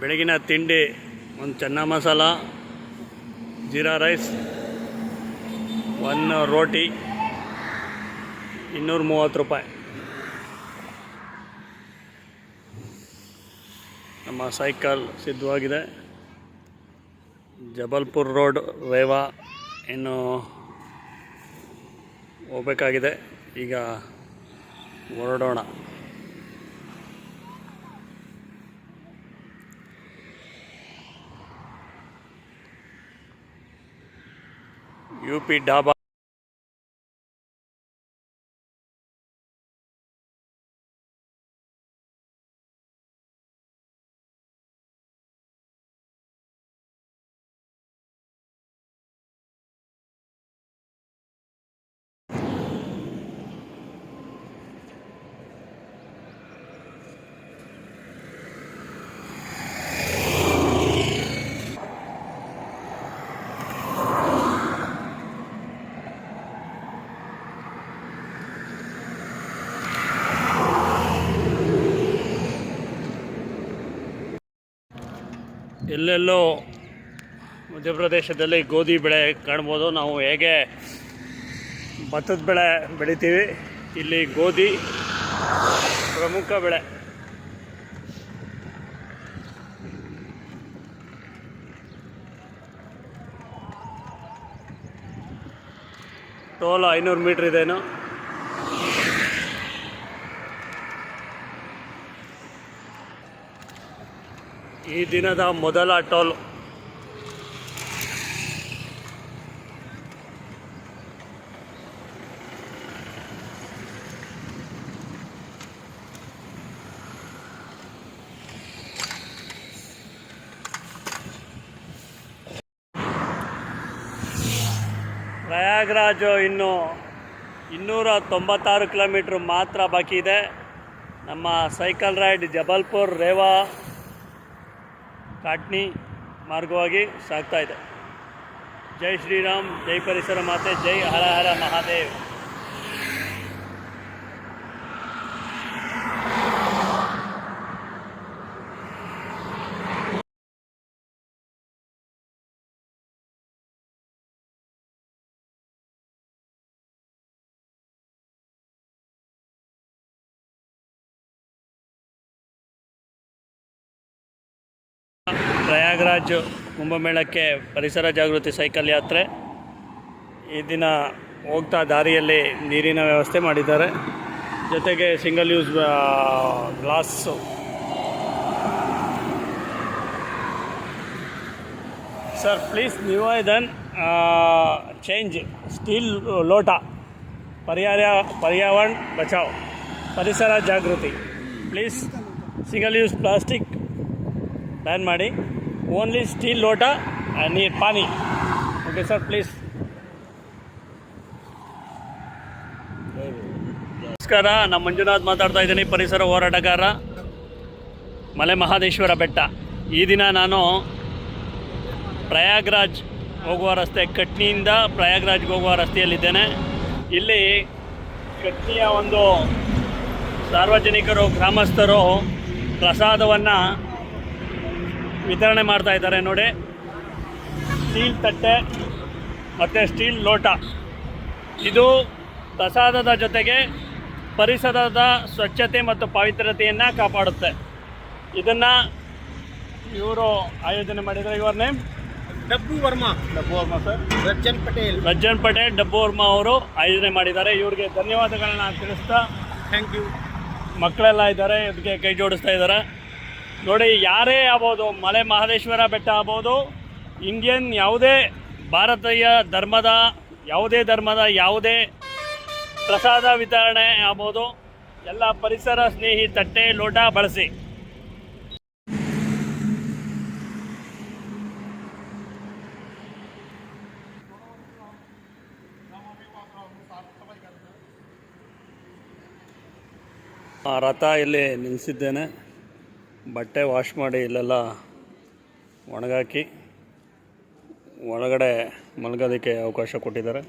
ಬೆಳಗಿನ ತಿಂಡಿ, ಒಂದು ಚೆನ್ನ ಮಸಾಲ, ಜೀರಾ ರೈಸ್ ಒನ್ ರೋಟಿ, ಇನ್ನೂರ ಮೂವತ್ತು ರೂಪಾಯಿ. ನಮ್ಮ ಸೈಕಲ್ ಸಿದ್ಧವಾಗಿದೆ. ಜಬಲ್ಪುರ್ ರೋಡ್, ರೇವಾ, ಇನ್ನು ಹೋಗಬೇಕಾಗಿದೆ. ಈಗ ಹೊರಡೋಣ. ಯು ಪಿ ಎಲ್ಲೆಲ್ಲೋ ಮಧ್ಯಪ್ರದೇಶದಲ್ಲಿ ಗೋಧಿ ಬೆಳೆ ಕಾಣ್ಬೋದು. ನಾವು ಹೇಗೆ ಭತ್ತದ ಬೆಳೆ ಬೆಳಿತೀವಿ, ಇಲ್ಲಿ ಗೋಧಿ ಪ್ರಮುಖ ಬೆಳೆ. ಟೋಲ್ ಐನೂರು ಮೀಟ್ರ್ ಇದೇನು? ಈ ದಿನದ ಮೊದಲ ಟೋಲ್. ಪ್ರಯಾಗ್ರಾಜ್ ಇನ್ನು ಇನ್ನೂರ ತೊಂಬತ್ತಾರು ಕಿಲೋಮೀಟ್ರ್ ಮಾತ್ರ ಬಾಕಿ ಇದೆ. ನಮ್ಮ ಸೈಕಲ್ ರೈಡ್ ಜಬಲ್ಪುರ್ ರೇವಾ ಕಾಟ್ನಿ ಮಾರ್ಗವಾಗಿ ಸಾಗ್ತಾ ಇದೆ. ಜೈ ಶ್ರೀರಾಮ್ ಜೈ ಪರಿಸರ ಮಾತೆ ಜೈ ಹರ ಹರ ಮಹಾದೇವ್. ಪ್ರಯಾಗ್ರಾಜ್ ಕುಂಭಮೇಳಕ್ಕೆ ಪರಿಸರ ಜಾಗೃತಿ ಸೈಕಲ್ ಯಾತ್ರೆ. ಈ ದಿನ ಹೋಗ್ತಾ ದಾರಿಯಲ್ಲಿ ನೀರಿನ ವ್ಯವಸ್ಥೆ ಮಾಡಿದ್ದಾರೆ. ಜೊತೆಗೆ single use glass sir please Nivedan change steel ಲೋಟ. ಪರ್ಯಾಯ, ಪರ್ಯಾವರಣ ಬಚಾವ್. ಪರಿಸರ ಜಾಗೃತಿ. Please single use plastic ban ಮಾಡಿ. ಓನ್ಲಿ ಸ್ಟೀಲ್ ಲೋಟ ನೀರು, ಪಾನಿ. ಓಕೆ ಸರ್ ಪ್ಲೀಸ್ ನಮಸ್ಕಾರ, ನಾನು ಮಂಜುನಾಥ್ ಮಾತಾಡ್ತಾ ಇದ್ದೀನಿ, ಪರಿಸರ ಹೋರಾಟಗಾರ ಮಲೆ ಮಹಾದೇಶ್ವರ ಬೆಟ್ಟ. ಈ ದಿನ ನಾನು ಪ್ರಯಾಗ್ರಾಜ್ ಹೋಗುವ ರಸ್ತೆ, ಕಟ್ನಿಯಿಂದ ಪ್ರಯಾಗ್ರಾಜ್ಗೆ ಹೋಗುವ ರಸ್ತೆಯಲ್ಲಿದ್ದೇನೆ. ಇಲ್ಲಿ ಕಟ್ನಿಯ ಒಂದು ಸಾರ್ವಜನಿಕರು, ಗ್ರಾಮಸ್ಥರು ಪ್ರಸಾದವನ್ನು ವಿತರಣೆ ಮಾಡ್ತಾ ಇದ್ದಾರೆ ನೋಡಿ. ಸ್ಟೀಲ್ ತಟ್ಟೆ ಮತ್ತು ಸ್ಟೀಲ್ ಲೋಟ. ಇದು ಪ್ರಸಾದದ ಜೊತೆಗೆ ಪರಿಸರದ ಸ್ವಚ್ಛತೆ ಮತ್ತು ಪವಿತ್ರತೆಯನ್ನು ಕಾಪಾಡುತ್ತೆ. ಇದನ್ನು ಇವರು ಆಯೋಜನೆ ಮಾಡಿದರೆ ಇವರ ನೇಮ್ ಡಬ್ಬು ವರ್ಮಾ. ಡಬ್ಬು ವರ್ಮಾ ಸರ್. ರಜ್ಜನ್ ಪಟೇಲ್. ರಜ್ಜನ್ ಪಟೇಲ್ ಡಬ್ಬು ವರ್ಮಾ ಅವರು ಆಯೋಜನೆ ಮಾಡಿದ್ದಾರೆ. ಇವರಿಗೆ ಧನ್ಯವಾದಗಳನ್ನು ತಿಳಿಸ್ತಾ ಥ್ಯಾಂಕ್ ಯು ಮಕ್ಕಳೆಲ್ಲ ಇದ್ದಾರೆ. ಇದಕ್ಕೆ ಕೈ ಜೋಡಿಸ್ತಾ ಇದ್ದಾರೆ. ನೋಡಿ, ಯಾರೇ ಆಗ್ಬೋದು, ಮಲೆ ಮಹದೇಶ್ವರ ಬೆಟ್ಟ ಆಗ್ಬೋದು, ಇಂಡಿಯನ್ ಯಾವುದೇ ಭಾರತೀಯ ಧರ್ಮದ, ಯಾವುದೇ ಧರ್ಮದ ಯಾವುದೇ ಪ್ರಸಾದ ವಿತರಣೆ ಆಗ್ಬೋದು, ಎಲ್ಲ ಪರಿಸರ ಸ್ನೇಹಿ ತಟ್ಟೆ ಲೋಟ ಬಳಸಿ. ಆ ರಥ ಇಲ್ಲಿ ನಿಲ್ಲಿಸಿದ್ದೇನೆ ಬಟ್ಟೆ ವಾಶ್ ಮಾಡಿ ಇಲ್ಲೆಲ್ಲ ಒಣಗಾಕಿ ಒಳಗಡೆ ಮಲಗೋದಕ್ಕೆ ಅವಕಾಶ ಕೊಟ್ಟಿದ್ದಾರೆ.